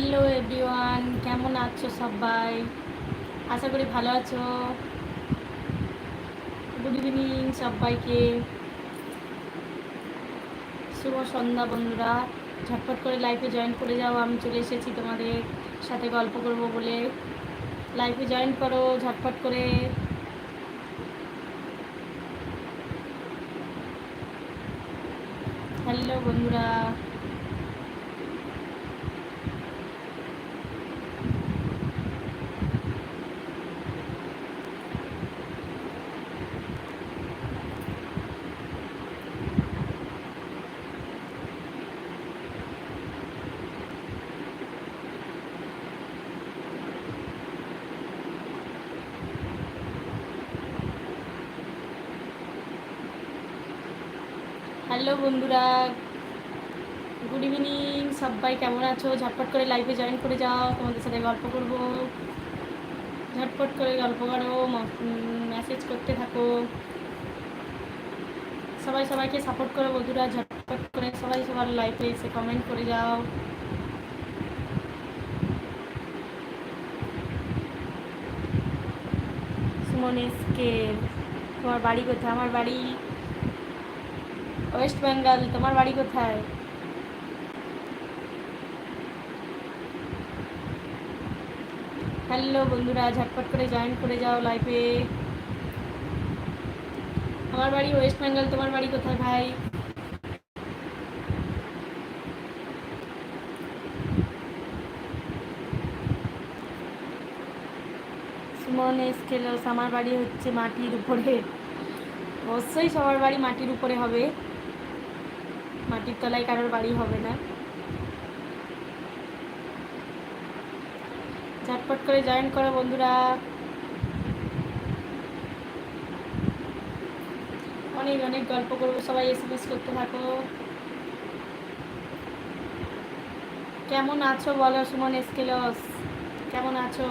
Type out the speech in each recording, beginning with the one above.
Hello everyone, কেমন আছো সবাই? আশা করি ভালো আছো। গুড ইভিনিং সবাইকে। শুভ সন্ধ্যা বন্ধুরা। ঝটপট করে লাইফে জয়েন করে যাও, আমি চলে এসেছি তোমাদের সাথে গল্প করব বলে। লাইফে জয়েন করো, ঝটপট করে। হ্যালো বন্ধুরা। হ্যালো বন্ধুরা, গুড ইভিনিং, সবাই কেমন আছো? ঝটপট করে লাইভে জয়েন করে যাও, তোমাদের সাথে গল্প করব। ঝটপট করে গল্প করো মেসেজ করতে থাকো। সবাই সবাইকে সাপোর্ট করো বন্ধুরা, ঝটপট করে সবাই সবার লাইফে এসে কমেন্ট করে যাও। সুমন এসকে, তোমার বাড়ি কোথায়? আমার বাড়ি ওয়েস্ট বেঙ্গল, তোমার বাড়ি কোথায়? হ্যালো বন্ধুরা, ঝটপট করে জয়েন করে যাও লাইফে আমার বাড়ি ওয়েস্ট বেঙ্গল, তোমার বাড়ি কোথায় ভাই? সুমন এসকেলস আমার বাড়ি হচ্ছে মাটির উপরে। অবশ্যই সবার বাড়ি মাটির উপরে হবে। মাটির তলায় কারোর বাড়ি হবে না। ঝটপট করে জয়েন করো বন্ধুরা। অনেক অনেক গল্প করব, সবাই এস করতে থাকো। কেমন আছো বলো সুমন, এসকেলস? কেমন আছো?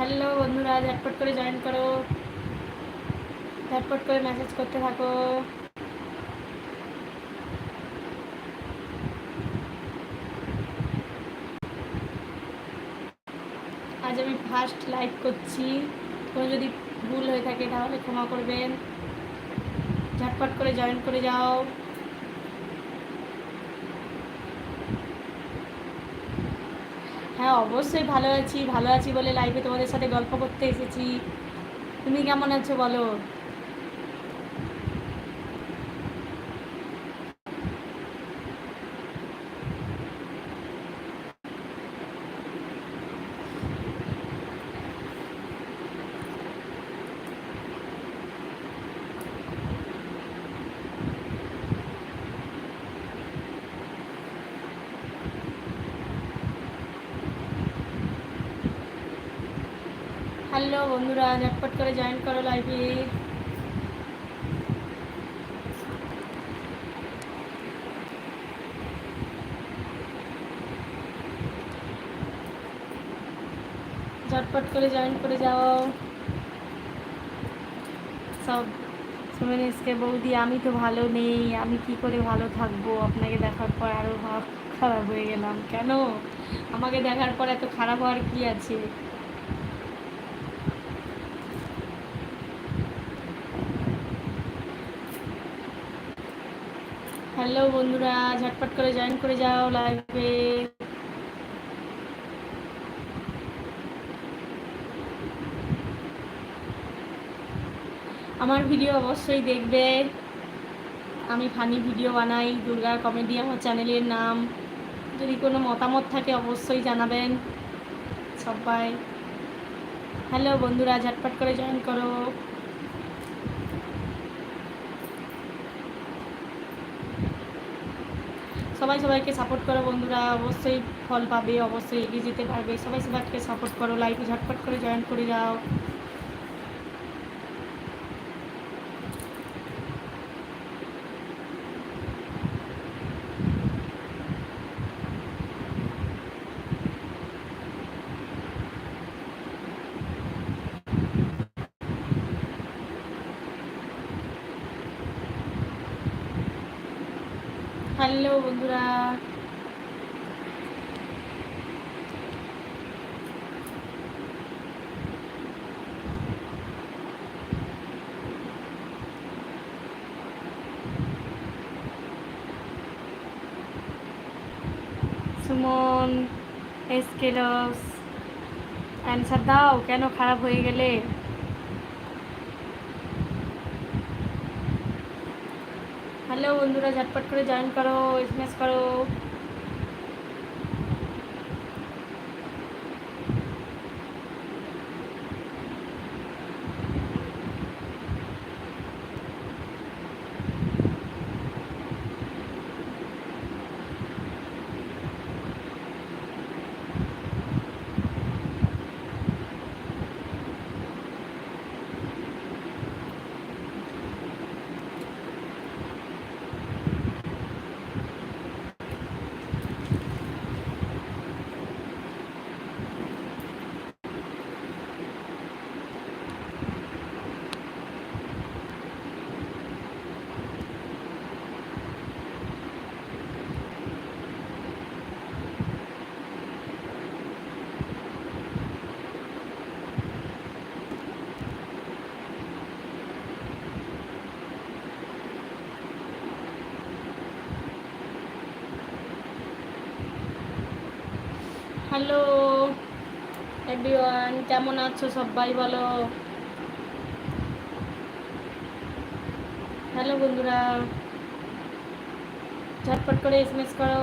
হ্যালো বন্ধুরা, ঝটপট করে জয়েন করো। ঝটপট করে মেসেজ করতে থাকো। আজ আমি ফার্স্ট লাইভ করছি। কোনো যদি ভুল হয়ে থাকে তাহলে ক্ষমা করবেন। ঝটপট করে জয়েন করে যাও। হ্যাঁ অবশ্যই ভালো আছি ভালো আছি বলে লাইভে তোমাদের সাথে গল্প করতে এসেছি। তুমি কেমন আছো বলো? হ্যালো বন্ধুরা, ঝটপট করে জয়েন করো লাইভে ঝটপট করে জয়েন করে যাও। সব সুমেনেশকে বৌদি, আমি তো ভালো নেই, আমি কি করে ভালো থাকব? আপনাকে দেখার পর আরও খারাপ হয়ে গেলাম। কেন? আমাকে দেখার পর এত খারাপ হওয়ার কি আছে? হ্যালো বন্ধুরা, ঝটপট করে জয়েন করে যাও লাইভে আমার ভিডিও অবশ্যই দেখবে। আমি ফানি ভিডিও বানাই, দুর্গা কমেডি আমার চ্যানেলের নাম। যদি কোনো মতামত থাকে অবশ্যই জানাবেন সবাই। হ্যালো বন্ধুরা, ঝটপট করে জয়েন করো। সবাই সবাইকে সাপোর্ট করো বন্ধুরা, অবশ্যই ফল পাবে, অবশ্যই এগিয়ে যেতে পারবে। সবাই সবাইকে সাপোর্ট করো লাইফে ঝটপট করে জয়েন করে যাও। হ্যালো বন্ধুরা। সুমন এসকেলস অ্যান্সার দাও কেন খারাপ হয়ে গেলে? বন্ধুরা ঝটপট করে জয়েন করো এস করো। হ্যালো। এভরিওয়ান কেমন আছো সবাই বলো? হ্যালো বন্ধুরা ঝটপট করে এসএমএস করো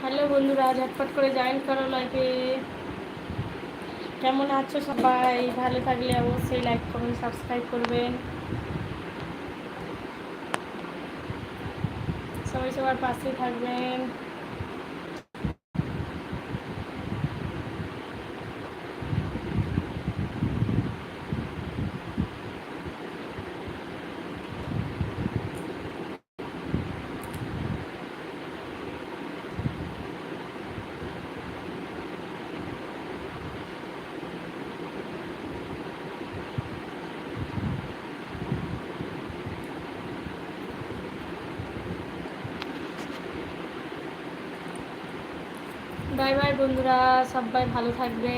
হ্যালো বন্ধুরা, ঝটপট করে জয়েন করো লাইফে কেমন আছো সবাই? ভালো থাকলে অবশ্যই লাইক করুন সাবস্ক্রাইব করবেন সবাই সবার পাশে থাকবেন। বাই বাই বন্ধুরা, সবাই ভালো থাকবে।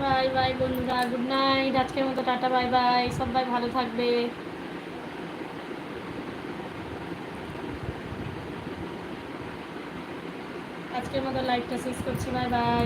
বাই বাই বন্ধুরা, গুড নাইট, আজকের মতো টাটা, বাই বাই, সবাই ভালো থাকবে। আজকের মতো লাইভটা শেষ করছি বাই বাই